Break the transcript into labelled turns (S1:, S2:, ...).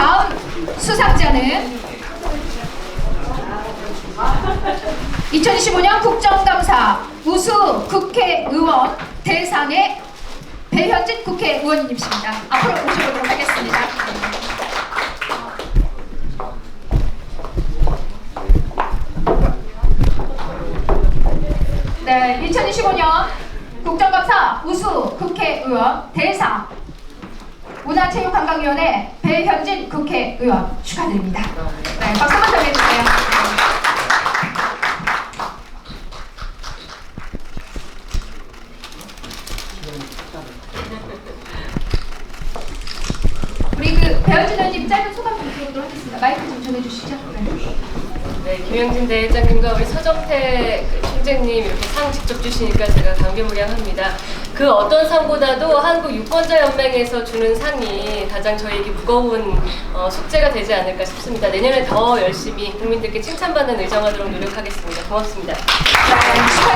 S1: 다음 수상자는 2025년 국정감사 우수 국회의원 대상의 배현진 국회의원님이십니다. 앞으로 모셔보도록 하겠습니다. 네, 2025년 국정감사 우수 국회의원 대상 문화체육관광위원회 배현진 국회의원 축하드립니다. 네, 박수 한번 더 해주세요. 우리 그 배현진 의원님 짧은 소감 좀 들어보도록 하겠습니다. 마이크 좀 전해주시죠. 네.
S2: 네, 김영진 대회장님과 우리 서정태 그 총재님 이렇게 상 직접 주시니까 제가 감개무량합니다. 그 어떤 상보다도 한국 유권자 연맹에서 주는 상이 가장 저에게 무거운 어, 숙제가 되지 않을까 싶습니다. 내년에 더 열심히 국민들께 칭찬받는 의정하도록 노력하겠습니다. 고맙습니다.
S1: 네.